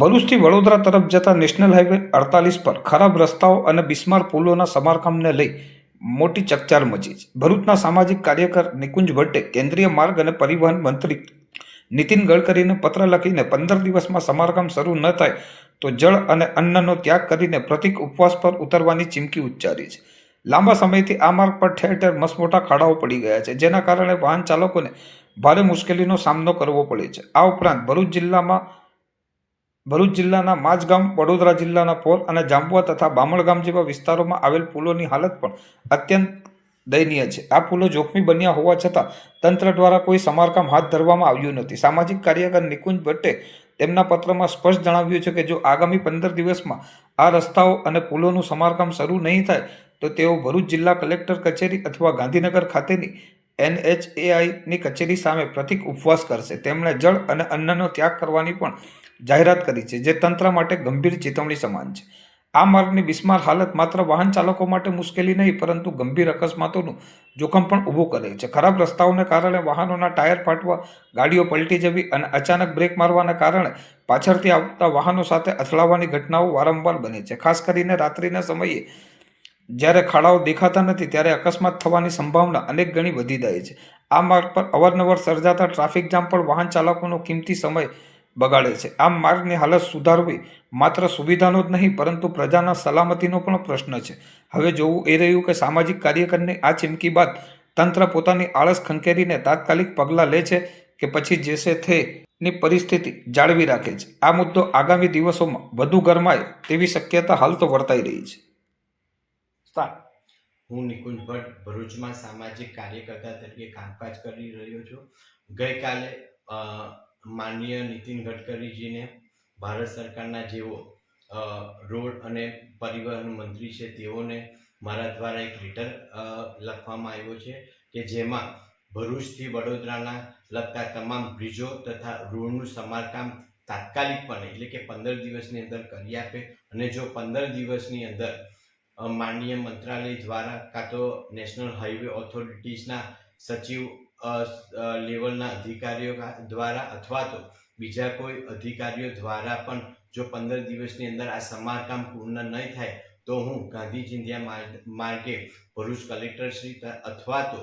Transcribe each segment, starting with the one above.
ભરૂચથી વડોદરા તરફ જતા national highway અડતાલીસ પર ખરાબ રસ્તાઓ અને બિસ્માર પુલોના સમારકામને લઈ મોટી ચકચાર મચી છે. ભરૂચના સામાજિક કાર્યકર નિકુંજ ભટ્ટે કેન્દ્રીય માર્ગ અને પરિવહન મંત્રી નીતિન ગડકરીને પત્ર લખીને પંદર દિવસમાં સમારકામ શરૂ ન થાય તો જળ અને અન્નનો ત્યાગ કરીને પ્રતિક ઉપવાસ પર ઉતરવાની ચીમકી ઉચ્ચારી છે. લાંબા સમયથી આ માર્ગ પર ઠેર ઠેર મસમોટા ખાડાઓ પડી ગયા છે, જેના કારણે વાહન ચાલકોને ભારે મુશ્કેલીનો સામનો કરવો પડે છે. આ ઉપરાંત ભરૂચ જિલ્લામાં ભરૂચ જિલ્લાના માજગામ, વડોદરા જિલ્લાના પોર અને જાંબુઆ તથા બામણગામ જેવા વિસ્તારોમાં આવેલ પુલોની હાલત પણ અત્યંત દયનીય છે. આ પુલો જોખમી બન્યા હોવા છતાં તંત્ર દ્વારા કોઈ સમારકામ હાથ ધરવામાં આવ્યું નથી. સામાજિક કાર્યકર નિકુંજ ભટ્ટે તેમના પત્રમાં સ્પષ્ટ જણાવ્યું છે કે જો આગામી પંદર દિવસમાં આ રસ્તાઓ અને પુલોનું સમારકામ શરૂ નહીં થાય, તો તેઓ ભરૂચ જિલ્લા કલેક્ટર કચેરી અથવા ગાંધીનગર ખાતેની એનએચએઆઈની કચેરી સામે પ્રતિક ઉપવાસ કરશે. તેમણે જળ અને અન્નનો ત્યાગ કરવાની પણ જાહેરાત કરી છે, જે તંત્ર માટે ગંભીર ચેતવણી સમાન છે. આ માર્ગની બિસ્માર હાલત માત્ર વાહન ચાલકો માટે મુશ્કેલી નહીં, પરંતુ ગંભીર અકસ્માતોનું જોખમ પણ ઊભું કરે છે. ખરાબ રસ્તાઓને કારણે વાહનોના ટાયર ફાટવા, ગાડીઓ પલટી જવી અને અચાનક બ્રેક મારવાના કારણે પાછળથી આવતા વાહનો સાથે અથડાવાની ઘટનાઓ વારંવાર બને છે. ખાસ કરીને રાત્રિના સમયે જ્યારે ખાડાઓ દેખાતા નથી, ત્યારે અકસ્માત થવાની સંભાવના અનેક ગણી વધી જાય છે. આ માર્ગ પર અવારનવાર સર્જાતા ટ્રાફિક જામ પણ વાહન ચાલકોનો કિંમતી સમય બગાડે છે. આમ માર્ગની હાલત સુધારવી માત્ર સુવિધાનો જ નહીં પરંતુ પ્રજાના સલામતીનો પણ પ્રશ્ન છે. હવે જોવું એ રહ્યું કે સામાજિક કાર્યકરની આ ચીમકી બાદ તંત્ર પોતાની આળસ ખંખેરીને તાત્કાલિક પગલાં લે છે કે પછી જેસે થે ની પરિસ્થિતિ જાળવી રાખે છે. આ મુદ્દો આગામી દિવસોમાં વધુ ગરમાય તેવી શક્યતા હાલ તો વર્તાઈ રહી છે. હું નિકુંજ ભટ્ટ ભરૂચમાં સામાજિક કાર્યકર્તા તરીકે કામકાજ કરી રહ્યો છું. ગઈકાલે માનનીય નીતિન ગડકરીજીને ભારત સરકારના જેઓ રોડ અને પરિવહન મંત્રી છે તેઓને મારા દ્વારા એક લેટર લખવામાં આવ્યો છે કે જેમાં ભરૂચથી વડોદરાના લગતા તમામ બ્રિજો તથા રોડનું સમારકામ તાત્કાલિકપણે એટલે કે પંદર દિવસની અંદર કરી આપે અને જો પંદર દિવસની અંદર માનનીય મંત્રાલય દ્વારા કાં તો નેશનલ હાઈવે ઓથોરિટીઝના સચિવ લેવલના અધિકારીઓ દ્વારા અથવા તો બીજા કોઈ અધિકારીઓ દ્વારા પણ જો પંદર દિવસની અંદર આ સમારકામ પૂર્ણ નહીં થાય તો હું ગાંધી ચિંધ્યા માર્ગે ભરૂચ કલેક્ટરશ્રી અથવા તો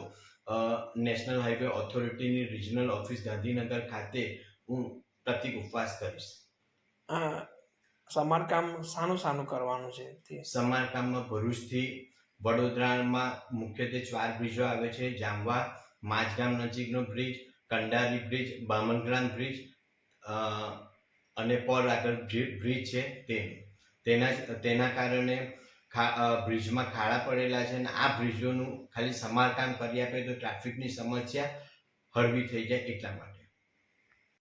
નેશનલ હાઈવે ઓથોરિટીની રિજનલ ઓફિસ ગાંધીનગર ખાતે હું પ્રતિક ઉપવાસ કરીશ. સમારકામ સાનું સાનું કરવાનું છે સમારકામમાં ભરૂચથી વડોદરામાં મુખ્યત્વે ચાર બ્રિજો આવે છે જામવા માજગામ નજીકનો bridge, Kandari bridge Bamangram bridge અને પોર આગળ બ્રિજ છે તે. તેના તેના કારણે બ્રિજમાં ખાડા પડેલા છે અને આ બ્રિજોનું ખાલી સમારકામ કરી આપે તો ટ્રાફિકની સમસ્યા હળવી થઈ જાય એટલા માટે.